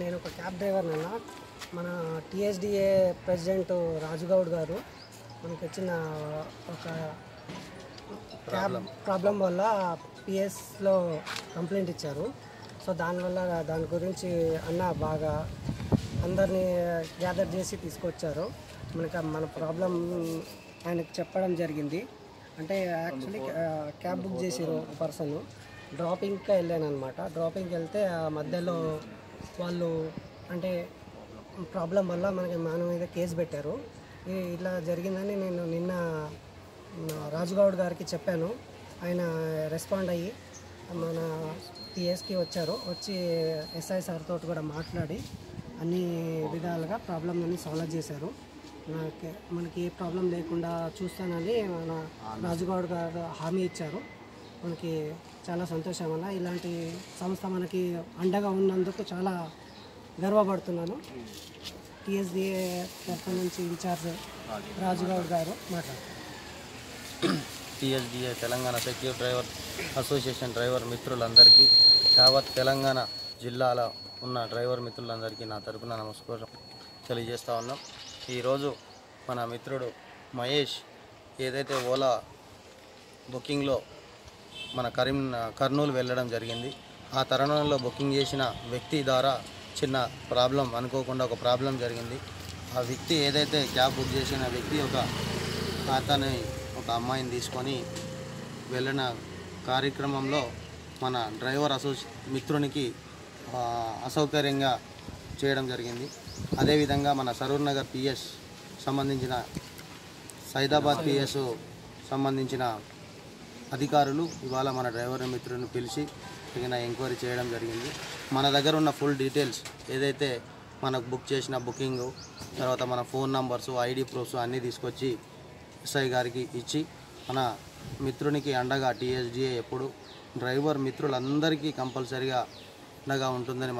నేను ఒక cab driver అన్న మన టీఎస్డిఏ ప్రెసిడెంట్ రాజుగౌడ్ గారు మనకు వచ్చిన ఒక క్యాబ్ ప్రాబ్లం. వల్ల పిఎస్లో కంప్లైంట్ ఇచ్చారు. సో దానివల్ల దాని గురించి అన్న బాగా అందరినీ గ్యాదర్ చేసి తీసుకొచ్చారు. మనకి మన ప్రాబ్లం ఆయనకు చెప్పడం జరిగింది. అంటే యాక్చువల్లీ క్యాబ్ బుక్ చేసారు పర్సన్. డ్రాపింగ్కి వెళ్ళాను అనమాట డ్రాపింగ్కి వెళ్తే ఆ మధ్యలో వాళ్ళు అంటే ప్రాబ్లం వల్ల మనకి మన మీద కేసు పెట్టారు. ఇట్లా జరిగిందని నేను నిన్న రాజుగౌడ్ గారికి చెప్పాను. ఆయన రెస్పాండ్ అయ్యి మన పిఎస్కి వచ్చారు. వచ్చి ఎస్ఐ సార్ తోటి కూడా మాట్లాడి అన్ని విధాలుగా ప్రాబ్లమ్ అన్ని సాల్వ్ చేశారు. మనకి మనకి ఏ ప్రాబ్లం లేకుండా చూస్తానని మన రాజుగౌడ్ గారు హామీ ఇచ్చారు. మనకి చాలా సంతోషం అన్న ఇలాంటి సంస్థ మనకి అండగా ఉన్నందుకు చాలా గర్వపడుతున్నాను. టీఎస్డిఏ తరఫు నుంచి ఇన్ఛార్జ్ రాజుగౌడ్ గారు మాట్లాడుతున్నారు. TSDA Telangana secure driver association driver మిత్రులందరికీ యావత్ తెలంగాణ జిల్లాలో ఉన్న డ్రైవర్ మిత్రులందరికీ నా తరపున నమస్కారం తెలియజేస్తూ ఉన్నాం. ఈరోజు మన మిత్రుడు మహేష్ ఏదైతే ఓలా బుకింగ్లో మన కరీం కర్నూలు వెళ్ళడం జరిగింది. ఆ తరుణంలో బుకింగ్ చేసిన వ్యక్తి ద్వారా చిన్న ప్రాబ్లం అనుకోకుండా ఒక ప్రాబ్లం జరిగింది. ఆ వ్యక్తి ఏదైతే క్యాబ్ బుక్ చేసిన వ్యక్తి ఒక అతని ఒక అమ్మాయిని తీసుకొని వెళ్ళిన కార్యక్రమంలో మన డ్రైవర్ అసో మిత్రునికి అసౌకర్యంగా చేయడం జరిగింది. అదేవిధంగా మన సరూర్ నగర్ పిఎస్ సంబంధించిన సైదాబాద్ పిఎస్ సంబంధించిన అధికారులు ఇవాళ మన డ్రైవర్ మిత్రుని పిలిచి తగిన ఎంక్వైరీ చేయడం జరిగింది. మన దగ్గర ఉన్న ఫుల్ డీటెయిల్స్ ఏదైతే మనకు బుక్ చేసిన బుకింగ్ తర్వాత మన ఫోన్ నంబర్స్ ఐడి ప్రూఫ్స్ అన్నీ తీసుకొచ్చి ఎస్ఐ గారికి ఇచ్చి మన మిత్రునికి అండగా టీఎస్డిఏ ఎప్పుడు డ్రైవర్ మిత్రులందరికీ కంపల్సరిగా అండగా ఉంటుందని